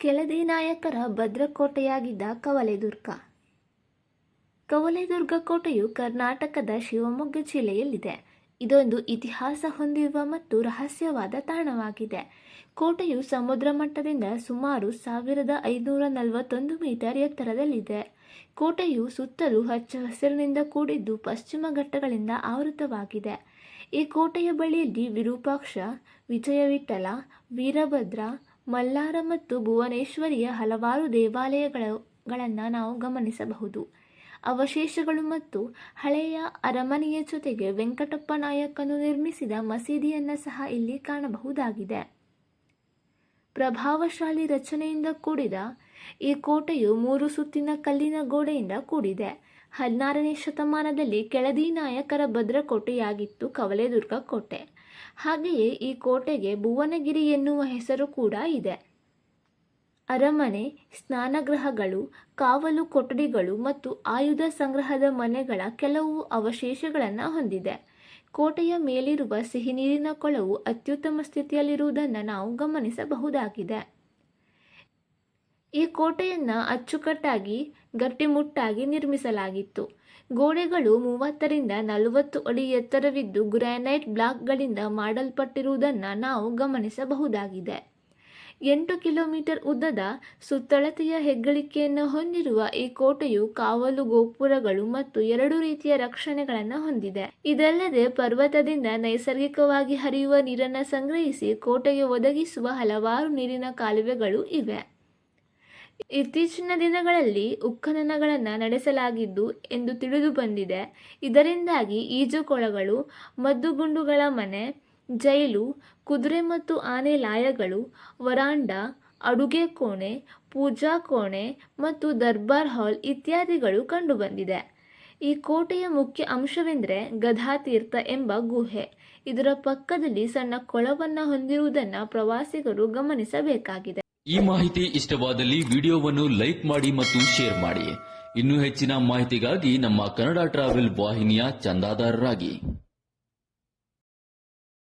ಕೆಳದಿ ನಾಯಕರ ಭದ್ರಕೋಟೆಯಾಗಿದ್ದ ಕವಲೆದುರ್ಗ. ಕವಲೆದುರ್ಗ ಕೋಟೆಯು ಕರ್ನಾಟಕದ ಶಿವಮೊಗ್ಗ ಜಿಲ್ಲೆಯಲ್ಲಿದೆ. ಇದೊಂದು ಇತಿಹಾಸ ಹೊಂದಿರುವ ಮತ್ತು ರಹಸ್ಯವಾದ ತಾಣವಾಗಿದೆ. ಕೋಟೆಯು ಸಮುದ್ರ ಮಟ್ಟದಿಂದ ಸುಮಾರು ಸಾವಿರದ ಐನೂರ ನಲವತ್ತೊಂದು ಮೀಟರ್ ಎತ್ತರದಲ್ಲಿದೆ. ಕೋಟೆಯು ಸುತ್ತಲೂ ಹಚ್ಚ ಹಸಿರಿನಿಂದ ಕೂಡಿದ್ದು ಪಶ್ಚಿಮ ಘಟ್ಟಗಳಿಂದ ಆವೃತವಾಗಿದೆ. ಈ ಕೋಟೆಯ ಬಳಿಯಲ್ಲಿ ವಿರೂಪಾಕ್ಷ, ವಿಜಯವಿಠಲ, ವೀರಭದ್ರ ಮಲ್ಲಾರ ಮತ್ತು ಭುವನೇಶ್ವರಿಯ ಹಲವಾರು ದೇವಾಲಯಗಳನ್ನು ನಾವು ಗಮನಿಸಬಹುದು. ಅವಶೇಷಗಳು ಮತ್ತು ಹಳೆಯ ಅರಮನೆಯ ಜೊತೆಗೆ ವೆಂಕಟಪ್ಪ ನಾಯಕನು ನಿರ್ಮಿಸಿದ ಮಸೀದಿಯನ್ನು ಸಹ ಇಲ್ಲಿ ಕಾಣಬಹುದಾಗಿದೆ. ಪ್ರಭಾವಶಾಲಿ ರಚನೆಯಿಂದ ಕೂಡಿದ ಈ ಕೋಟೆಯು ಮೂರು ಸುತ್ತಿನ ಕಲ್ಲಿನ ಗೋಡೆಯಿಂದ ಕೂಡಿದೆ. ಹದಿನಾರನೇ ಶತಮಾನದಲ್ಲಿ ಕೆಳದಿ ನಾಯಕರ ಭದ್ರಕೋಟೆಯಾಗಿತ್ತು ಕವಲೆದುರ್ಗ ಕೋಟೆ. ಹಾಗೆಯೇ ಈ ಕೋಟೆಗೆ ಭುವನಗಿರಿ ಎನ್ನುವ ಹೆಸರು ಕೂಡ ಇದೆ. ಅರಮನೆ, ಸ್ನಾನಗೃಹಗಳು, ಕಾವಲು ಕೊಠಡಿಗಳು ಮತ್ತು ಆಯುಧ ಸಂಗ್ರಹದ ಮನೆಗಳ ಕೆಲವು ಅವಶೇಷಗಳನ್ನು ಹೊಂದಿದೆ. ಕೋಟೆಯ ಮೇಲಿರುವ ಸಿಹಿನೀರಿನ ಕೊಳವು ಅತ್ಯುತ್ತಮ ಸ್ಥಿತಿಯಲ್ಲಿರುವುದನ್ನು ನಾವು ಗಮನಿಸಬಹುದಾಗಿದೆ. ಈ ಕೋಟೆಯನ್ನು ಅಚ್ಚುಕಟ್ಟಾಗಿ, ಗಟ್ಟಿಮುಟ್ಟಾಗಿ ನಿರ್ಮಿಸಲಾಗಿತ್ತು. ಗೋಡೆಗಳು ಮೂವತ್ತರಿಂದ ನಲವತ್ತು ಅಡಿ ಎತ್ತರವಿದ್ದು ಗ್ರಾನೈಟ್ ಬ್ಲಾಕ್ಗಳಿಂದ ಮಾಡಲ್ಪಟ್ಟಿರುವುದನ್ನು ನಾವು ಗಮನಿಸಬಹುದಾಗಿದೆ. ಎಂಟು ಕಿಲೋಮೀಟರ್ ಉದ್ದದ ಸುತ್ತಳತೆಯ ಹೆಗ್ಗಳಿಕೆಯನ್ನು ಹೊಂದಿರುವ ಈ ಕೋಟೆಯು ಕಾವಲು ಗೋಪುರಗಳು ಮತ್ತು ಎರಡು ರೀತಿಯ ರಕ್ಷಣೆಗಳನ್ನು ಹೊಂದಿದೆ. ಇದಲ್ಲದೆ ಪರ್ವತದಿಂದ ನೈಸರ್ಗಿಕವಾಗಿ ಹರಿಯುವ ನೀರನ್ನು ಸಂಗ್ರಹಿಸಿ ಕೋಟೆಗೆ ಒದಗಿಸುವ ಹಲವಾರು ನೀರಿನ ಕಾಲುವೆಗಳು ಇವೆ. ಇತ್ತೀಚಿನ ದಿನಗಳಲ್ಲಿ ಉಖನನಗಳನ್ನು ನಡೆಸಲಾಗಿದ್ದು ಎಂದು ತಿಳಿದು ಬಂದಿದೆ. ಇದರಿಂದಾಗಿ ಈಜುಕೊಳಗಳು, ಮದ್ದುಗುಂಡುಗಳ ಮನೆ, ಜೈಲು, ಕುದುರೆ ಮತ್ತು ಆನೆ ಲಾಯಗಳು, ವರಾಂಡ, ಅಡುಗೆ ಕೋಣೆ, ಪೂಜಾ ಕೋಣೆ ಮತ್ತು ದರ್ಬಾರ್ ಹಾಲ್ ಇತ್ಯಾದಿಗಳು ಕಂಡುಬಂದಿದೆ. ಈ ಕೋಟೆಯ ಮುಖ್ಯ ಅಂಶವೆಂದರೆ ಗಧಾತೀರ್ಥ ಎಂಬ ಗುಹೆ. ಇದರ ಪಕ್ಕದಲ್ಲಿ ಸಣ್ಣ ಕೊಳವನ್ನು ಹೊಂದಿರುವುದನ್ನು ಪ್ರವಾಸಿಗರು ಗಮನಿಸಬೇಕಾಗಿದೆ. ಈ ಮಾಹಿತಿ ಇಷ್ಟವಾದಲ್ಲಿ ವಿಡಿಯೋವನ್ನು ಲೈಕ್ ಮಾಡಿ ಮತ್ತು ಶೇರ್ ಮಾಡಿ. ಇನ್ನೂ ಹೆಚ್ಚಿನ ಮಾಹಿತಿಗಾಗಿ ನಮ್ಮ ಕನ್ನಡ ಟ್ರಾವೆಲ್ ವಾಹಿನಿಯ ಚಂದಾದಾರರಾಗಿ.